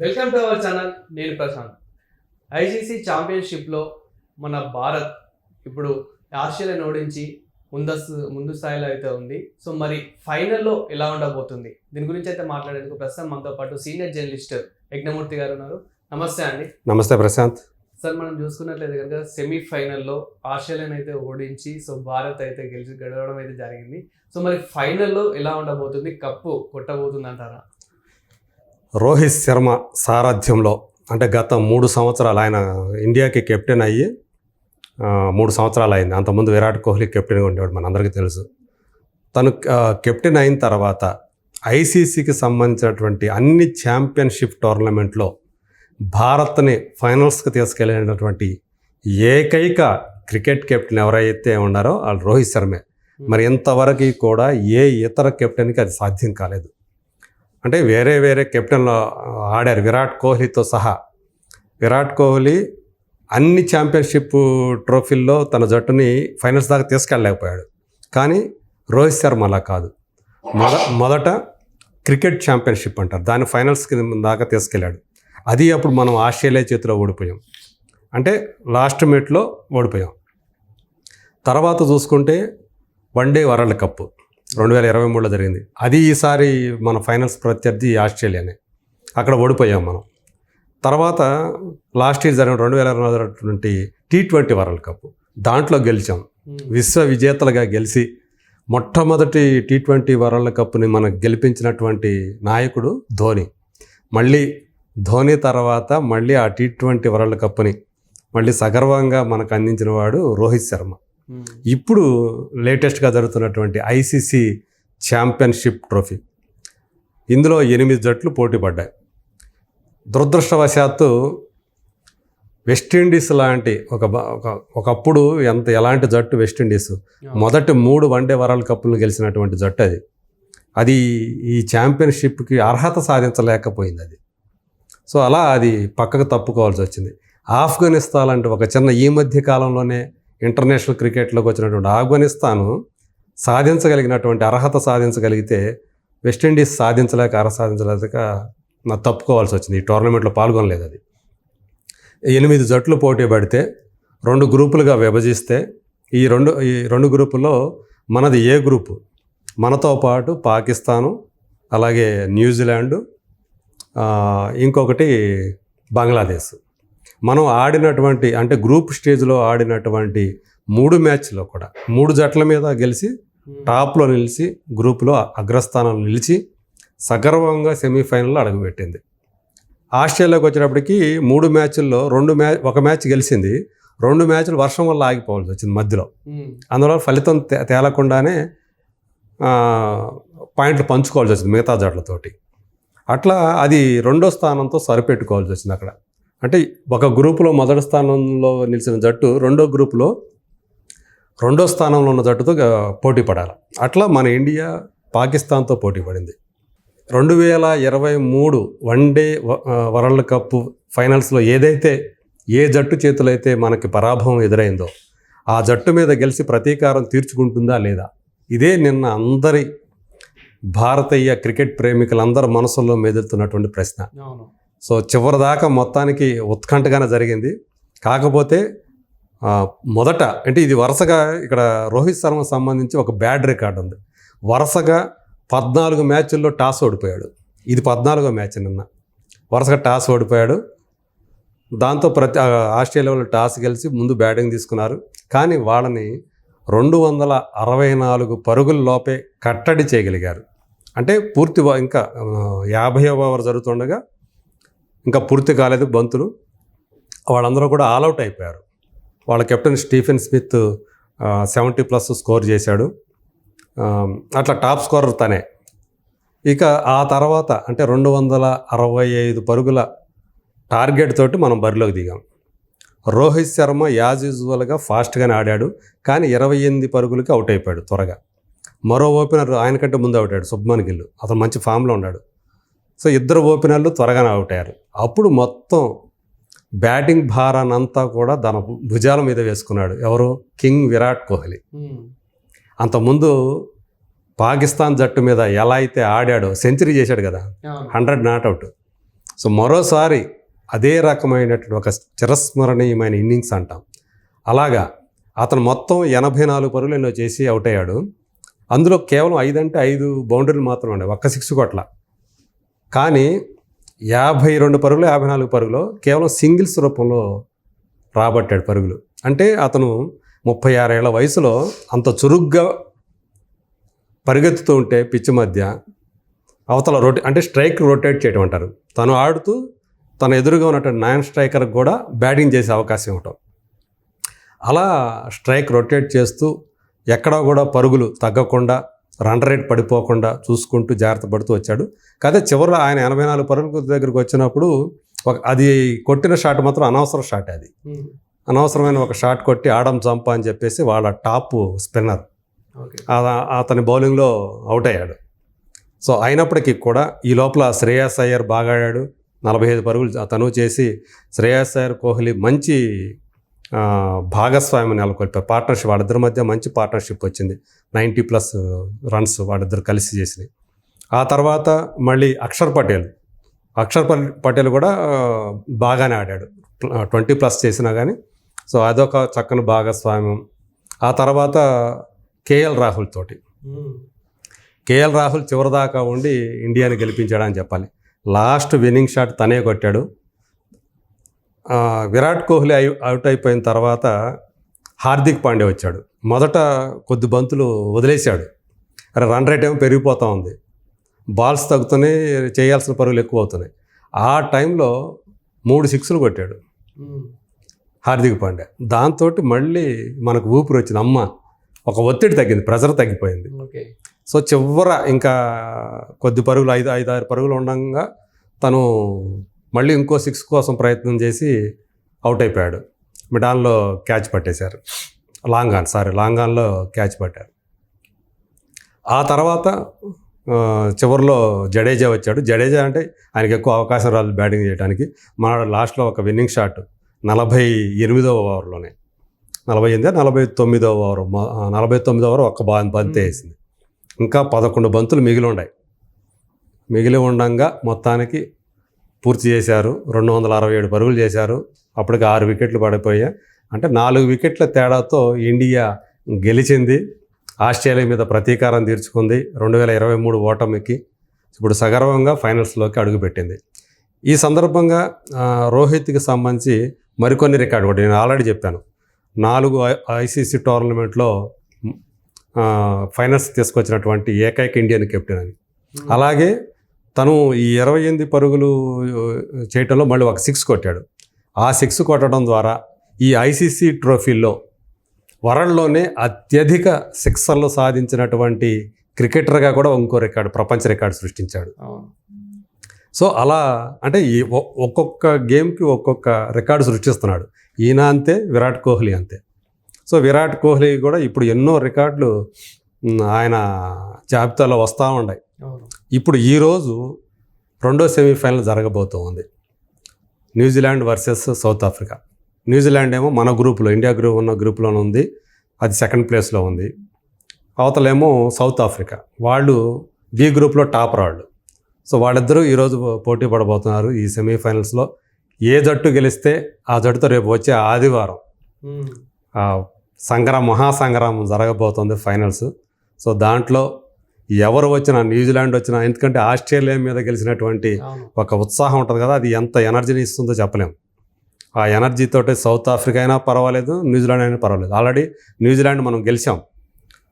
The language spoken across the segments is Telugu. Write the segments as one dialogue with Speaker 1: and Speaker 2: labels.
Speaker 1: వెల్కమ్ టు అవర్ ఛానల్ నేను ప్రశాంత్. ఐసీసీ ఛాంపియన్షిప్లో మన భారత్ ఇప్పుడు ఆస్ట్రేలియాని ఓడించి ముందస్తు ముందు స్థాయిలో అయితే ఉంది. సో మరి ఫైనల్లో ఎలా ఉండబోతుంది? దీని గురించి అయితే మాట్లాడేందుకు ప్రస్తుతం మనతో పాటు సీనియర్ జర్నలిస్ట్ యజ్ఞమూర్తి గారు ఉన్నారు. నమస్తే అండి.
Speaker 2: నమస్తే ప్రశాంత్.
Speaker 1: సార్ మనం చూసుకున్నట్లయితే కనుక సెమీఫైనల్లో ఆస్ట్రేలియాని అయితే ఓడించి సో భారత్ అయితే గెలిచి గెలవడం అయితే జరిగింది. సో మరి ఫైనల్లో ఎలా ఉండబోతుంది? కప్పు కొట్టబోతుంది అంటారా?
Speaker 2: రోహిత్ శర్మ సారథ్యంలో అంటే గత మూడు సంవత్సరాలు ఆయన ఇండియాకి కెప్టెన్ అయ్యి మూడు సంవత్సరాలు అయింది. అంతకుముందు విరాట్ కోహ్లీ కెప్టెన్గా ఉండేవాడు మనందరికీ తెలుసు. తను కెప్టెన్ అయిన తర్వాత ఐసీసీకి సంబంధించినటువంటి అన్ని ఛాంపియన్షిప్ టోర్నమెంట్లో భారత్ని ఫైనల్స్కి తీసుకెళ్ళినటువంటి ఏకైక క్రికెట్ కెప్టెన్ ఎవరైతే ఉన్నారో వాళ్ళు రోహిత్ శర్మే. మరి ఇంతవరకు కూడా ఏ ఇతర కెప్టెన్కి అది సాధ్యం కాలేదు. అంటే వేరే వేరే కెప్టెన్లో ఆడారు. విరాట్ కోహ్లీతో సహా. విరాట్ కోహ్లీ అన్ని ఛాంపియన్షిప్ ట్రోఫీల్లో తన జట్టుని ఫైనల్స్ దాకా తీసుకెళ్ళలేకపోయాడు. కానీ రోహిత్ శర్మ అలా కాదు. మొద మొదట క్రికెట్ ఛాంపియన్షిప్ అంటారు. దాని ఫైనల్స్కి దాకా తీసుకెళ్ళాడు. అది అప్పుడు మనం ఆస్ట్రేలియా చేతిలో ఓడిపోయాం. అంటే లాస్ట్ మీట్లో ఓడిపోయాం. తర్వాత చూసుకుంటే వన్ డే వరల్డ్ కప్ రెండు వేల ఇరవై మూడులో జరిగింది. అది ఈసారి మన ఫైనల్స్ ప్రత్యర్థి ఆస్ట్రేలియానే. అక్కడ ఓడిపోయాం మనం. తర్వాత లాస్ట్ ఇయర్ జరిగిన రెండు వేల ఇరవై జరిగినటువంటి టీ ట్వంటీ వరల్డ్ కప్. దాంట్లో గెలిచాం. విశ్వ విజేతలుగా గెలిచి మొట్టమొదటి టీ ట్వంటీ వరల్డ్ కప్ని మనకు గెలిపించినటువంటి నాయకుడు ధోని. మళ్ళీ ధోని తర్వాత మళ్ళీ ఆ టీ ట్వంటీ వరల్డ్ కప్ని మళ్ళీ సగర్వంగా మనకు అందించిన వాడు రోహిత్ శర్మ. ఇప్పుడు లేటెస్ట్గా జరుగుతున్నటువంటి ఐసీసీ ఛాంపియన్షిప్ ట్రోఫీ. ఇందులో ఎనిమిది జట్లు పోటీ పడ్డాయి. దురదృష్టవశాత్తు వెస్టిండీస్ లాంటి ఒక ఒకప్పుడు ఎంత ఎలాంటి జట్టు వెస్టిండీస్ మొదటి మూడు వన్డే వరల్డ్ కప్పులు గెలిచినటువంటి జట్టు అది. అది ఈ ఛాంపియన్షిప్కి అర్హత సాధించలేకపోయింది అది. సో అలా అది పక్కకు తప్పుకోవాల్సి వచ్చింది. ఆఫ్ఘనిస్తాన్ అంటే ఒక చిన్న ఈ మధ్య కాలంలోనే ఇంటర్నేషనల్ క్రికెట్లోకి వచ్చినటువంటి ఆఫ్ఘనిస్తాను సాధించగలిగినటువంటి అర్హత సాధించగలిగితే వెస్టిండీస్ సాధించలేక అర్హత సాధించలేక నా తప్పుకోవాల్సి వచ్చింది. ఈ టోర్నమెంట్లో పాల్గొనలేదు అది. ఎనిమిది జట్లు పోటీ పడితే రెండు గ్రూపులుగా విభజిస్తే ఈ రెండు ఈ రెండు గ్రూపుల్లో మనది ఏ గ్రూపు? మనతో పాటు పాకిస్తాను అలాగే న్యూజిలాండు ఇంకొకటి బంగ్లాదేశ్. మనం ఆడినటువంటి అంటే గ్రూప్ స్టేజ్లో ఆడినటువంటి మూడు మ్యాచ్లో కూడా మూడు జట్ల మీద గెలిచి టాప్లో నిలిచి గ్రూప్లో అగ్రస్థానంలో నిలిచి సగర్వంగా సెమీఫైనల్లో అడుగుపెట్టింది. ఆస్ట్రేలియాకి వచ్చేటప్పటికి మూడు మ్యాచ్ల్లో రెండు మ్యాచ్ ఒక మ్యాచ్ గెలిచింది. రెండు మ్యాచ్లు వర్షం వల్ల ఆగిపోవాల్సి వచ్చింది మధ్యలో. అందువల్ల ఫలితం తే- తేలకుండానే పాయింట్లు పంచుకోవాల్సి వచ్చింది మిగతా జట్లతోటి. అట్లా అది రెండో స్థానంతో సరిపెట్టుకోవాల్సి వచ్చింది అక్కడ. అంటే ఒక గ్రూపులో మొదటి స్థానంలో నిలిచిన జట్టు రెండో గ్రూపులో రెండో స్థానంలో ఉన్న జట్టుతో పోటీ పడాలి. అట్లా మన ఇండియా పాకిస్తాన్తో పోటీ పడింది. రెండు వేల ఇరవై మూడు వన్డే వరల్డ్ కప్ ఫైనల్స్లో ఏదైతే ఏ జట్టు చేతులు అయితే మనకి పరాభవం ఎదురైందో ఆ జట్టు మీద గెలిచి ప్రతీకారం తీర్చుకుంటుందా లేదా? ఇదే నిన్న అందరి భారతీయ క్రికెట్ ప్రేమికులందరి మనసుల్లో మెదులుతున్నటువంటి ప్రశ్న. సో చివరిదాకా మొత్తానికి ఉత్కంఠగానే జరిగింది. కాకపోతే మొదట అంటే ఇది వరుసగా ఇక్కడ రోహిత్ శర్మ సంబంధించి ఒక బ్యాడ్ రికార్డు ఉంది. వరుసగా పద్నాలుగు మ్యాచ్ల్లో టాస్ ఓడిపోయాడు. ఇది పద్నాలుగో మ్యాచ్ నిన్న. వరుసగా టాస్ ఓడిపోయాడు. దాంతో ప్రతి ఆ, ఆస్ట్రేలియా వాళ్ళు టాస్ గెలిచి ముందు బ్యాటింగ్ తీసుకున్నారు. కానీ వాళ్ళని రెండు వందల అరవై నాలుగు పరుగుల లోపే కట్టడి చేయగలిగారు. అంటే పూర్తి ఇంకా యాభై ఓవర్ జరుగుతుండగా ఇంకా పూర్తి కాలేదు బంతులు. వాళ్ళందరూ కూడా ఆల్అవుట్ అయిపోయారు. వాళ్ళ captain Steven Smith seventy plus score చేశాడు. అట్లా టాప్ స్కోరర్ తనే. ఇక ఆ తర్వాత అంటే రెండు వందల అరవై ఐదు పరుగుల టార్గెట్ తోటి మనం బరిలోకి దిగాం. రోహిత్ శర్మ యాజ్ యూజువల్గా ఫాస్ట్గానే ఆడాడు. కానీ ఇరవై ఎనిమిది పరుగులకి అవుట్ అయిపోయాడు త్వరగా. మరో ఓపెనర్ ఆయన కంటే ముందు అవుటాడు అయ్యాడు శుభ్మన్ గిల్. అతను మంచి ఫామ్లో ఉన్నాడు. సో ఇద్దరు ఓపెనర్లు త్వరగానే అవుట్ అయ్యారు. అప్పుడు మొత్తం బ్యాటింగ్ భారానంతా కూడా తన భుజాల మీద వేసుకున్నాడు. ఎవరు? కింగ్ విరాట్ కోహ్లీ. అంతకుముందు పాకిస్తాన్ జట్టు మీద ఎలా అయితే ఆడాడో సెంచరీ చేశాడు కదా హండ్రెడ్ నాట్అవుట్ సో మరోసారి అదే రకమైనటువంటి ఒక చిరస్మరణీయమైన ఇన్నింగ్స్ అంటాం. అలాగా అతను మొత్తం ఎనభై నాలుగు పరుగులు ఎన్నో చేసి అవుట్ అయ్యాడు. అందులో కేవలం ఐదు అంటే ఐదు బౌండరీలు మాత్రమే ఉండే ఒక్క సిక్స్ కొట్ల. కానీ యాభై రెండు పరుగులు యాభై నాలుగు పరుగులు కేవలం సింగిల్స్ రూపంలో రాబట్టాడు పరుగులు. అంటే అతను ముప్పై ఆరేళ్ళ వయసులో అంత చురుగ్గా పరిగెత్తుతూ ఉంటే పిచ్చి మధ్య అవతల రొటే అంటే స్ట్రైక్ రొటేట్ చేయడం అంటారు. తను ఆడుతూ తన ఎదురుగా ఉన్నటువంటి నాన్ స్ట్రైకర్కి కూడా బ్యాటింగ్ చేసే అవకాశం ఇవ్వటం. అలా స్ట్రైక్ రొటేట్ చేస్తూ ఎక్కడా కూడా పరుగులు తగ్గకుండా రన్ రేట్ పడిపోకుండా చూసుకుంటూ జాగ్రత్త పడుతూ వచ్చాడు. కాదే చివరిలో ఆయన ఎనభై నాలుగు పరుగుల దగ్గరికి వచ్చినప్పుడు ఒక అది కొట్టిన షాట్ మాత్రం అనవసర షాట్ అది. అనవసరమైన ఒక షాట్ కొట్టి ఆడం చంప అని చెప్పేసి వాళ్ళ టాప్ స్పిన్నర్. అతని బౌలింగ్లో అవుట్ అయ్యాడు. సో అయినప్పటికీ కూడా ఈ లోపల శ్రేయస్ అయ్యర్ బాగా ఆడాడు. నలభై ఐదు పరుగులు తను చేసి శ్రేయస్ అయ్యర్ కోహ్లీ మంచి భాగస్వామ్యం నెలకొల్పారు. పార్ట్నర్షిప్ వాళ్ళిద్దరి మధ్య మంచి పార్ట్నర్షిప్ వచ్చింది. నైంటీ ప్లస్ రన్స్ వాళ్ళిద్దరు కలిసి చేసినాయి. ఆ తర్వాత మళ్ళీ అక్షర్ పటేల్. అక్షర్ పటేల్ కూడా బాగానే ఆడాడు. ట్వంటీ ప్లస్ చేసినా కానీ సో అదొక చక్కని భాగస్వామ్యం. ఆ తర్వాత కేఎల్ రాహుల్ తోటి. కేఎల్ రాహుల్ చివరిదాకా ఉండి ఇండియాని గెలిపించాడని చెప్పాలి. లాస్ట్ విన్నింగ్ షాట్ తనే కొట్టాడు. విరాట్ కోహ్లీ అయి అవుట్ అయిపోయిన తర్వాత హార్దిక్ పాండే వచ్చాడు. మొదట కొద్ది బంతులు వదిలేశాడు. అరే రన్ రేట్ ఏమో పెరిగిపోతూ ఉంది. బాల్స్ తగ్గుతున్నాయి చేయాల్సిన పరుగులు ఎక్కువ అవుతున్నాయి ఆ టైంలో మూడు సిక్స్లు కొట్టాడు హార్దిక్ పాండే. దాంతో మళ్ళీ మనకు ఊపిరి వచ్చింది. అమ్మ ఒక ఒత్తిడి తగ్గింది ప్రెజర్ తగ్గిపోయింది. సో చివర ఇంకా కొద్ది పరుగులు ఐదు ఐదు ఆరు పరుగులు ఉండగా తను మళ్ళీ ఇంకో సిక్స్ కోసం ప్రయత్నం చేసి అవుట్ అయిపోయాడు. మిడాన్లో క్యాచ్ పట్టేశారు. లాంగ్ ఆన్ సారీ లాంగ్ ఆన్లో క్యాచ్ పట్టారు. ఆ తర్వాత చివరిలో జడేజా వచ్చాడు. జడేజా అంటే ఆయనకి ఎక్కువ అవకాశం రాదు బ్యాటింగ్ చేయడానికి మన లాస్ట్లో ఒక విన్నింగ్ షాట్ నలభై ఎనిమిదవ ఓవర్లోనే. నలభై ఎనిమిది నలభై తొమ్మిదవ ఓవర్ నలభై తొమ్మిదవ ఓవర్ ఒక్క బా బంతే వేసింది. ఇంకా పదకొండు బంతులు మిగిలి ఉన్నాయి. మిగిలి ఉండంగా మొత్తానికి పూర్తి చేశారు. రెండు వందల అరవై ఏడు పరుగులు చేశారు. అప్పటికి ఆరు వికెట్లు పడిపోయాయి. అంటే నాలుగు వికెట్ల తేడాతో ఇండియా గెలిచింది. ఆస్ట్రేలియా మీద ప్రతీకారం తీర్చుకుంది. రెండు వేల ఇరవై మూడు ఓటమికి ఇప్పుడు సగర్వంగా ఫైనల్స్లోకి అడుగుపెట్టింది. ఈ సందర్భంగా రోహిత్కి సంబంధించి మరికొన్ని రికార్డు కూడా నేను ఆల్రెడీ చెప్పాను. నాలుగు ఐసీసీ టోర్నమెంట్లో ఫైనల్స్ తీసుకొచ్చినటువంటి ఏకైక ఇండియన్ కెప్టెన్ అని. అలాగే తను ఈ ఇరవై ఎనిమిది పరుగులు చేయటంలో మళ్ళీ ఒక సిక్స్ కొట్టాడు. ఆ సిక్స్ కొట్టడం ద్వారా ఈ ఐసీసీ ట్రోఫీలో వరల్డ్లోనే అత్యధిక సిక్సర్లు సాధించినటువంటి క్రికెటర్గా కూడా ఇంకో రికార్డు ప్రపంచ రికార్డు సృష్టించాడు. సో అలా అంటే ఈ ఒక్కొక్క గేమ్కి ఒక్కొక్క రికార్డు సృష్టిస్తున్నాడు. ఈయన అంతే విరాట్ కోహ్లీ అంతే. సో విరాట్ కోహ్లీ కూడా ఇప్పుడు ఎన్నో రికార్డులు ఆయన జాబితాలో వస్తూ ఉన్నాయి. ఇప్పుడు ఈరోజు రెండో సెమీఫైనల్ జరగబోతూ ఉంది New Zealand versus South Africa. New Zealand ఏమో మన గ్రూప్లో ఇండియా గ్రూప్ ఉన్న గ్రూప్లోనే ఉంది. అది సెకండ్ ప్లేస్లో ఉంది. అవతలేమో సౌత్ ఆఫ్రికా. వాళ్ళు బి గ్రూప్లో టాపర్ వాళ్ళు సో వాళ్ళిద్దరూ ఈరోజు పోటీ పడబోతున్నారు ఈ సెమీఫైనల్స్లో. ఏ జట్టు గెలిస్తే ఆ జట్టుతో రేపు వచ్చే ఆదివారం సంగ్రామ మహాసంగ్రామం జరగబోతోంది ఫైనల్స్. సో దాంట్లో ఎవరు వచ్చినా న్యూజిలాండ్ వచ్చినా ఎందుకంటే ఆస్ట్రేలియా మీద గెలిచినటువంటి ఒక ఉత్సాహం ఉంటుంది కదా అది ఎంత ఎనర్జీని ఇస్తుందో చెప్పలేం. ఆ ఎనర్జీతోటి సౌత్ ఆఫ్రికా అయినా పర్వాలేదు న్యూజిలాండ్ అయినా పర్వాలేదు. ఆల్రెడీ న్యూజిలాండ్ మనం గెలిచాం.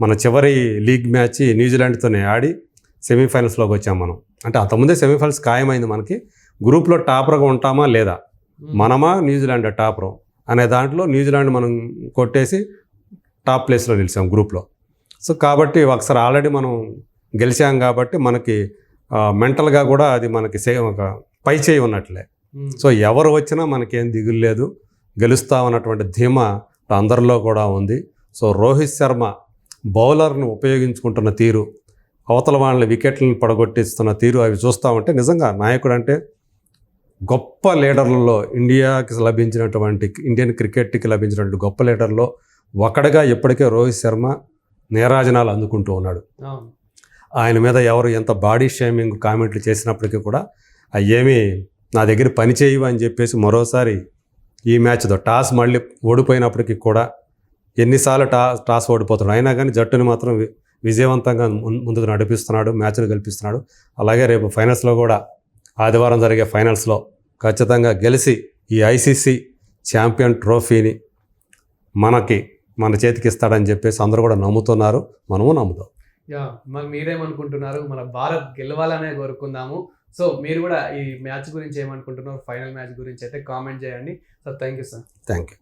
Speaker 2: మన చివరి లీగ్ మ్యాచ్ న్యూజిలాండ్తోనే ఆడి సెమీఫైనల్స్లోకి వచ్చాం మనం. అంటే అంతకుముందే సెమీఫైనల్స్ ఖాయమైంది మనకి. గ్రూప్లో టాపర్గా ఉంటామా లేదా. మనమా న్యూజిలాండ్ టాపర్? అనే దాంట్లో న్యూజిలాండ్ మనం కొట్టేసి టాప్ ప్లేస్లో నిలిచాం గ్రూప్లో. సో కాబట్టి ఒకసారి ఆల్రెడీ మనం గెలిచాం కాబట్టి మనకి మెంటల్గా కూడా అది మనకి సే ఒక పై చేయి ఉన్నట్లే. సో ఎవరు వచ్చినా మనకేం దిగులు లేదు. గెలుస్తామన్నటువంటి ధీమా అందరిలో కూడా ఉంది. సో రోహిత్ శర్మ బౌలర్ని ఉపయోగించుకుంటున్న తీరు అవతల వాళ్ళని వికెట్లను పడగొట్టిస్తున్న తీరు అవి చూస్తూ ఉంటే నిజంగా నాయకుడు అంటే గొప్ప లీడర్లలో ఇండియాకి లభించినటువంటి ఇండియన్ క్రికెట్కి లభించినటువంటి గొప్ప లీడర్లో ఒకడిగా ఇప్పటికే రోహిత్ శర్మ నీరాజనాలు అందుకుంటూ ఉన్నాడు. ఆయన మీద ఎవరు ఎంత బాడీ షేమింగ్ కామెంట్లు చేసినప్పటికీ కూడా అవి ఏమీ నా దగ్గర పని చేయవు అని చెప్పేసి మరోసారి ఈ మ్యాచ్తో టాస్ మళ్ళీ ఓడిపోయినప్పటికీ కూడా ఎన్నిసార్లు టా టాస్ ఓడిపోతున్నాడు. అయినా కానీ జట్టుని మాత్రం విజయవంతంగా ముందుకు నడిపిస్తున్నాడు మ్యాచ్ను గెలిపిస్తున్నాడు. అలాగే రేపు ఫైనల్స్లో కూడా ఆదివారం జరిగే ఫైనల్స్లో ఖచ్చితంగా గెలిచి ఈ ఐసీసీ ఛాంపియన్ ట్రోఫీని మనకి మన చేతికి ఇస్తాడని చెప్పేసి అందరూ కూడా నమ్ముతున్నారు. మనము నమ్ముతాం.
Speaker 1: యా మరి మీరేమనుకుంటున్నారు? మన భారత్ గెలవాలనే కోరుకుందాము. సో మీరు కూడా ఈ మ్యాచ్ గురించి ఏమనుకుంటున్నారు? ఫైనల్ మ్యాచ్ గురించి అయితే కామెంట్ చేయండి. So thank you sir.
Speaker 2: Thank you